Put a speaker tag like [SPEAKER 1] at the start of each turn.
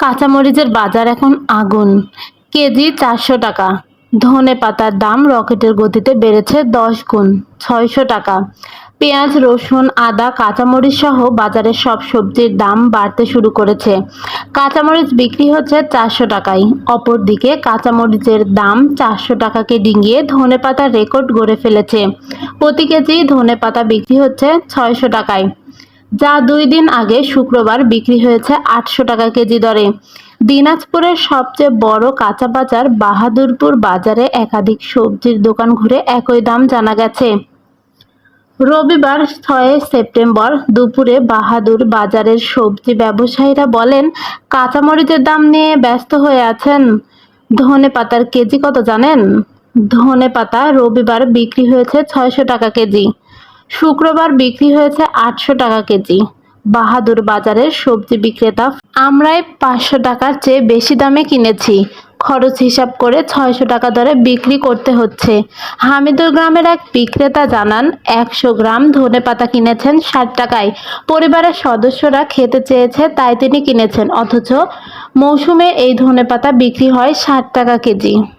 [SPEAKER 1] কাঁচামরিচের বাজার এখন আগুন। কেজি চারশো টাকা। ধনে পাতার দাম রকেটের গতিতে বেড়েছে দশ গুণ, ছয়শো টাকা। পেঁয়াজ, রসুন, আদা, কাঁচামরিচ সহ বাজারের সব সবজির দাম বাড়তে শুরু করেছে। কাঁচামরিচ বিক্রি হচ্ছে চারশো টাকায়। অপরদিকে কাঁচামরিচের দাম চারশো টাকাকে ডিঙিয়ে ধনে পাতার রেকর্ড গড়ে ফেলেছে। প্রতি কেজি ধনে পাতা বিক্রি হচ্ছে ছয়শো টাকায়। যা দুই দিন আগে শুক্রবার বিক্রি হয়েছে আটশো টাকা কেজি দরে। দিনাজপুরের সবচেয়ে বড় কাঁচা বাজার বাহাদুরপুর বাজারে একাধিক সবজির দোকান ঘুরে একই দাম জানা গেছে। রবিবার ছয় সেপ্টেম্বর দুপুরে বাহাদুর বাজারের সবজি ব্যবসায়ীরা বলেন, কাঁচামরিচের দাম নিয়ে ব্যস্ত হয়ে আছেন। ধনে পাতার কেজি কত জানেন? ধনে পাতা রবিবার বিক্রি হয়েছে ছয়শো টাকা কেজি। শুক্রবার বিক্রি হয়েছে আটশো টাকা কেজি। বাহাদুর বাজারের সবজি বিক্রেতা, আমরাই পাঁচশো টাকার চেয়ে বেশি দামে কিনেছি। খরচ হিসাব করে ছয়শো টাকা দরে বিক্রি করতে হচ্ছে। হামিদুর গ্রামের এক বিক্রেতা জানান, একশো গ্রাম ধনে পাতা কিনেছেন ষাট টাকায়। পরিবারের সদস্যরা খেতে চেয়েছে, তাই তিনি কিনেছেন। অথচ মৌসুমে এই ধনে পাতা বিক্রি হয় ষাট টাকা কেজি।